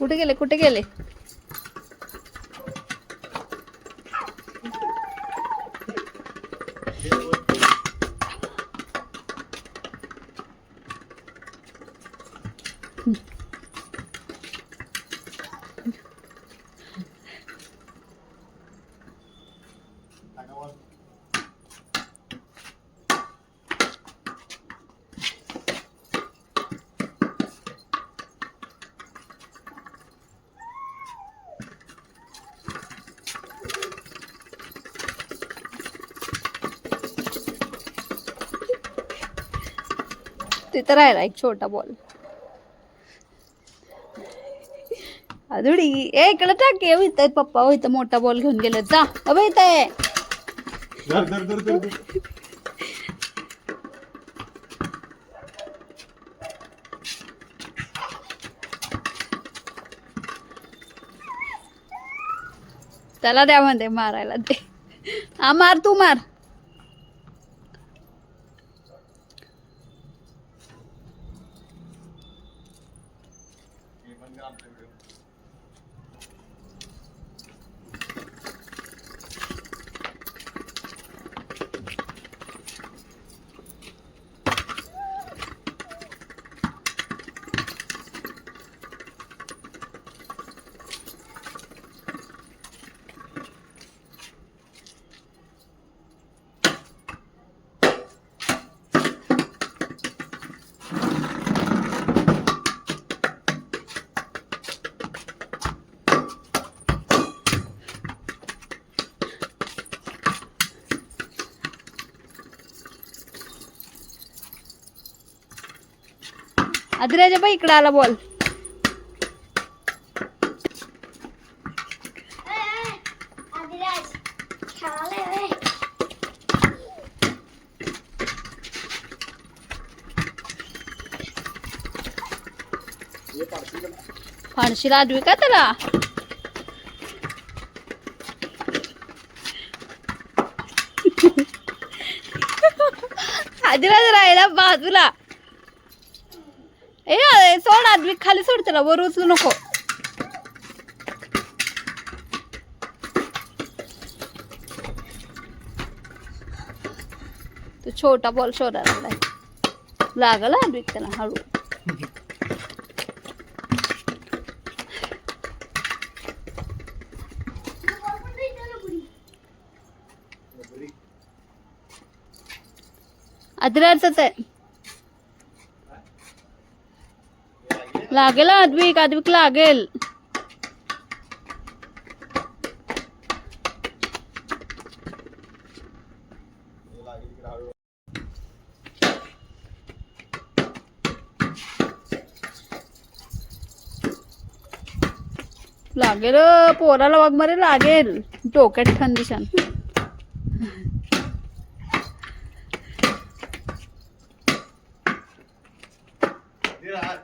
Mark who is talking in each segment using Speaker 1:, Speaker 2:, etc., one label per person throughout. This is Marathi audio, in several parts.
Speaker 1: कुठे गेले? कुठे गेले? तिथं राहिला एक छोटा बॉल अधुडी. ए इकडे टाक ये इथं पप्पा हो इथं मोठा बॉल घेऊन गेले जा. अबे इथं आहे
Speaker 2: धर धर धर धर धर.
Speaker 1: त्याला द्या म्हणते मारायला ते हा मार तू मार. grande अधराजा बाई इकडे आला बॉल. फारशीला आडवी का त्याला? आदिराज राहिला बाजूला ए सोड आदमी खाली सोड त्याला वर उचलू नको. तो छोटा बॉल शोधायला लागलाय. लागला आदमी त्याला हळू. अद्राचच आहे. लागेल आद्विक आद्विक लागेल. लागेल पोराला वाघ मारे लागेल. डोक्यात कंडिशन
Speaker 2: धर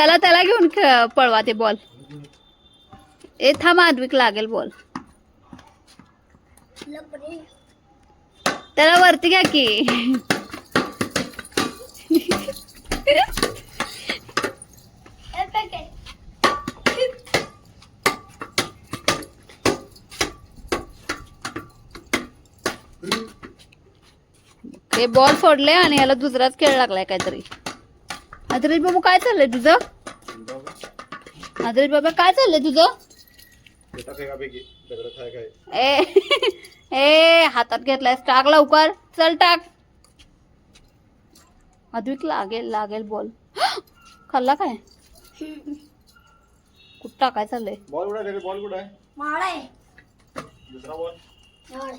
Speaker 1: त्याला त्याला घेऊन पळवा ते बॉल ए थांब आद्विक लागेल बॉल त्याला वरती घ्या की. हे बॉल फोडले आणि याला दुसराच खेळ लागलाय काहीतरी. आदरेश बाबू काय चाललंय तुझं? आदरेश बाबा काय चाललंय तुझं? ए ए हातात घेतलाय टाक लवकर. चल टाक. अद्विक लागेल लागेल बॉल. खाल्ला काय? कुठं टाकाय चाललंय?
Speaker 2: बॉल कुठे आहे बॉल कुठे आहे?
Speaker 3: माळा आहे.
Speaker 2: दुसरा बॉल.
Speaker 3: माळा आहे.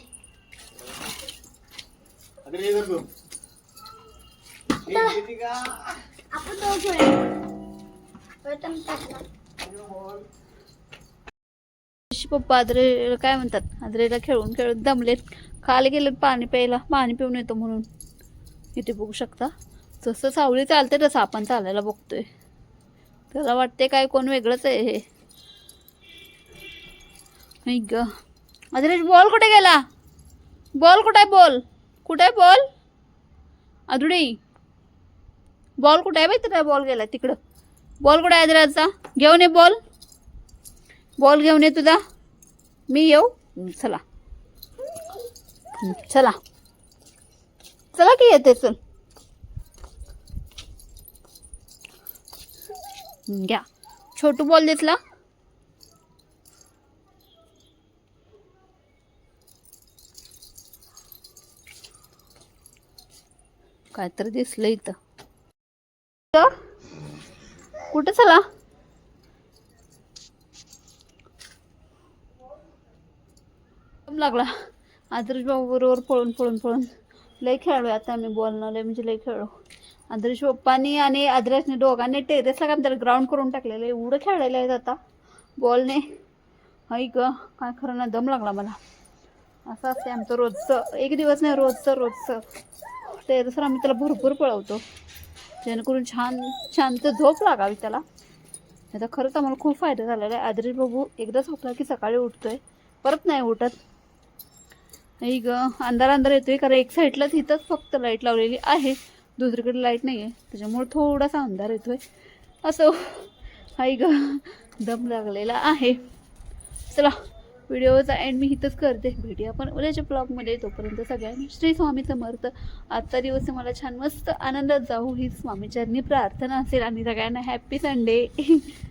Speaker 2: अरे ये धर तू. ए, किती का?
Speaker 3: आपण तो प्रथम
Speaker 1: पप्पा आदरेला काय म्हणतात? आदरेला खेळून खेळून दमलेत. खाली गेलेत पाणी प्यायला. पाणी पिऊन येतो म्हणून. इथे बघू शकता. जसं सावळी चालते तसं आपण चालायला बघतोय. त्याला वाटते काय कोण वेगळंच आहे हे. नाही ग. आदरेश बॉल कुठे गेला? बॉल कुठे आहे? बॉल. कुठे आहे? बॉल. अधुडी बॉल कुठे आहे बाई? तुला बॉल गेला तिकडं. बॉल कुठे आहे आदराचा घेऊन ये बॉल बॉल घेऊन ये तुझा. मी येऊ. चला. चला. चला की येते चल. घ्या. छोटू बॉल दिसला काय तर दिसलं इथं. कुठं चला? दम लागला. आदर्श बाबा बरोबर पळून पळून पळून. लय खेळलो आता आम्ही बोलणार लय म्हणजे लय खेळलो. आदर्श पप्पानी आणि आदर्शने दोघांनी टेरेसला काय त्याला ग्राउंड करून टाकलेलं आहे? एवढं खेळलेलं आहेत आता. बॉलने हाय ग काय खरं ना दम लागला मला. असं असते आमचं रोजचं. एक दिवस नाही रोजचं रोजचं. टेरेसवर आम्ही त्याला भरपूर पळवतो. जेणेकरून छान शांत झोप लागावी त्याला. आता खरंच आम्हाला खूप फायदा झालेला आहे. आदरी बाबू एकदा झोपला की सकाळी उठतोय. परत नाही उठत. नाही ग अंधार अंधार येतोय कारण एक साईडलाच इथंच फक्त लाइट लावलेली आहे. दुसरीकडे लाइट नाही आहे त्याच्यामुळे थोडासा अंधार येतोय. असं. हाय ग दम लागलेला आहे. चला. व्हिडिओचा एंड मी इथंच करते भेटूया आपण उद्याच्या ब्लॉगमध्ये तोपर्यंत सगळ्यांनी श्री स्वामी समर्थ. आजचा दिवस मला छान मस्त आनंदात जाऊ. ही स्वामीचरणी प्रार्थना असेल. आणि सगळ्यांना हॅप्पी संडे